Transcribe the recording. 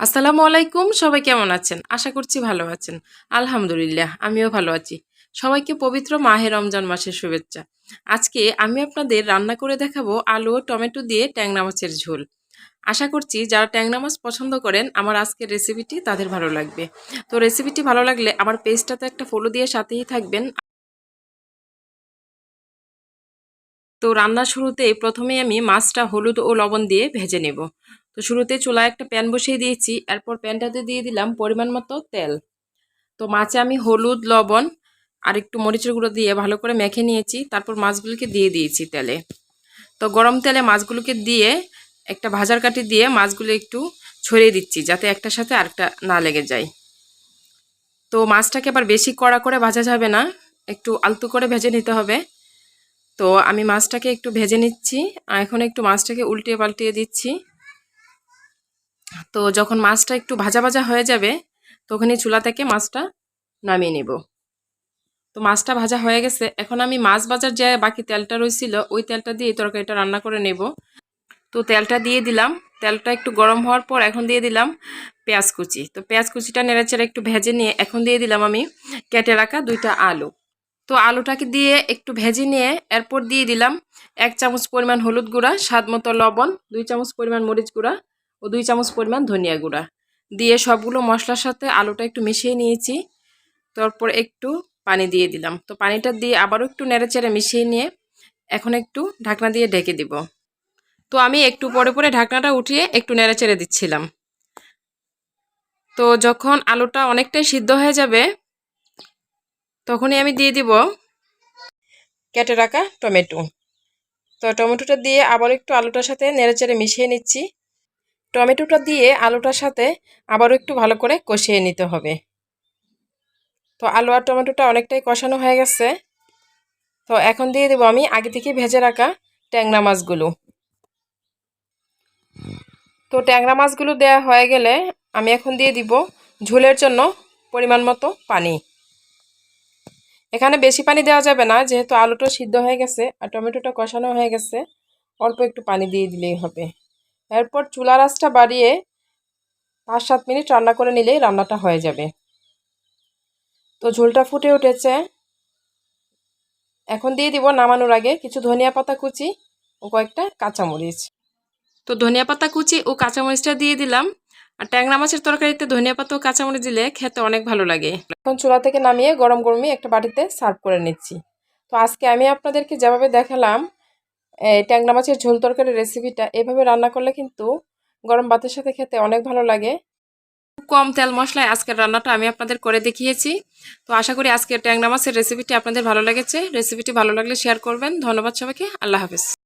আসসালামু আলাইকুম, সবাই কেমন আছেন? আশা করছি ভালো আছেন। আলহামদুলিল্লাহ, আমিও ভালো আছি। সবাইকে পবিত্র মাহে রমজান মাসের শুভেচ্ছা। আজকে আমি আপনাদের রান্না করে দেখাবো আলু ও টমেটো দিয়ে ট্যাংরা মাছের ঝোল। আশা করছি যারা ট্যাংরা মাছ পছন্দ করেন, আমার আজকের রেসিপিটি তাদের ভালো লাগবে। তো রেসিপিটি ভালো লাগলে আমার পেজটাতে একটা ফলো দিয়ে সাথেই থাকবেন। তো রান্নার শুরুতে প্রথমে আমি মাছটা হলুদ ও লবণ দিয়ে ভেজে নেব। তো শুরুতে চুলায় একটা প্যান বসিয়ে দিয়েছি, এরপর প্যানটাতে দিয়ে দিলাম পরিমাণ মতো তেল। তো মাছে আমি হলুদ, লবণ আর একটু মরিচের গুঁড়ো দিয়ে ভালো করে মেখে নিয়েছি, তারপর মাছগুলোকে দিয়ে দিয়েছি তেলে। তো গরম তেলে মাছগুলোকে দিয়ে একটা ভাজার কাঠি দিয়ে মাছগুলো একটু ছড়িয়ে দিচ্ছি, যাতে একটার সাথে আরেকটা না লেগে যায়। তো মাছটাকে আবার বেশি কড়া করে ভাজা যাবে না, একটু আলতু করে ভেজে নিতে হবে। তো আমি মাছটাকে একটু ভেজে নিচ্ছি এখন একটু মাছটাকে উল্টিয়ে পাল্টিয়ে দিচ্ছি। তো যখন মাছটা একটু ভাজা ভাজা হয়ে যাবে, তখনই চুলা থেকে মাছটা নামিয়ে নেব। তো মাছটা ভাজা হয়ে গেছে। এখন আমি মাছ ভাজার যে বাকি তেলটা রয়েছিল ওই তেলটা দিয়ে তরকারিটা রান্না করে নেব। তো তেলটা দিয়ে দিলাম। তেলটা একটু গরম হওয়ার পর এখন দিয়ে দিলাম পেঁয়াজ কুচি। তো পেঁয়াজ কুচিটা নেড়েচেড়ে একটু ভেজে নিয়ে এখন দিয়ে দিলাম আমি কেটে রাখা দুইটা আলু। তো আলুটাকে দিয়ে একটু ভেজে নিয়ে এরপর দিয়ে দিলাম এক চামচ পরিমাণ হলুদ গুঁড়া, স্বাদ মতো লবণ, দুই চামচ পরিমাণ মরিচ গুঁড়া ও দুই চামচ পরিমাণ ধনিয়া গুঁড়া। দিয়ে সবগুলো মশলার সাথে আলুটা একটু মিশিয়ে নিয়েছি। তারপর একটু পানি দিয়ে দিলাম। তো পানিটা দিয়ে আবারও একটু নেড়েচেড়ে মিশিয়ে নিয়ে এখন একটু ঢাকনা দিয়ে ঢেকে দিব। তো আমি একটু পরে পরে ঢাকনাটা উঠিয়ে একটু নেড়েচেড়ে দিচ্ছিলাম। তো যখন আলুটা অনেকটাই সিদ্ধ হয়ে যাবে, তখনই আমি দিয়ে দিব কেটে রাখা টমেটো। তো টমেটোটা দিয়ে আবার একটু আলুটার সাথে নেড়েচেড়ে মিশিয়ে নিচ্ছি। টমেটোটা দিয়ে আলুটার সাথে আবারও একটু ভালো করে কষিয়ে নিতে হবে। তো আলু আর টমেটোটা অনেকটাই কষানো হয়ে গেছে। তো এখন দিয়ে দেবো আমি আগে থেকে ভেজে রাখা ট্যাংরা মাছগুলো। তো ট্যাংরা মাছগুলো দেওয়া হয়ে গেলে আমি এখন দিয়ে দিব ঝোলের জন্য পরিমাণ মতো পানি। এখানে বেশি পানি দেওয়া যাবে না, যেহেতু আলুটা সিদ্ধ হয়ে গেছে আর টমেটোটা কষানো হয়ে গেছে, অল্প একটু পানি দিয়ে দিলেই হবে। এরপর চুলা রাসটা বাড়িয়ে পাঁচ সাত মিনিট রান্না করে নিলেই রান্নাটা হয়ে যাবে। তো ঝোলটা ফুটে উঠেছে। এখন দিয়ে দিব নামানোর আগে কিছু ধনিয়া পাতা কুচি ও কয়েকটা কাঁচামরিচ। তো ধনিয়া পাতা কুচি ও কাঁচামরিচটা দিয়ে দিলাম। আর ট্যাংরা মাছের তরকারিতে ধনিয়া পাতা ও কাঁচামরিচ দিলে খেতে অনেক ভালো লাগে। এখন চুলা থেকে নামিয়ে গরম গরমই একটা বাটিতে সার্ভ করে নিচ্ছি। তো আজকে আমি আপনাদেরকে যেভাবে দেখালাম ট্যাংরা মাছের ঝোল তরকারির রেসিপিটা এভাবে রান্না করলে কিন্তু গরম ভাতের সাথে খেতে অনেক ভালো লাগে। কম তেল মশলায় আজকের রান্নাটা আমি আপনাদের করে দেখিয়েছি। তো আশা করি আজকের ট্যাংরা মাছের রেসিপিটি আপনাদের ভালো লেগেছে। রেসিপিটি ভালো লাগলে শেয়ার করবেন। ধন্যবাদ সবাইকে। আল্লাহ হাফেজ।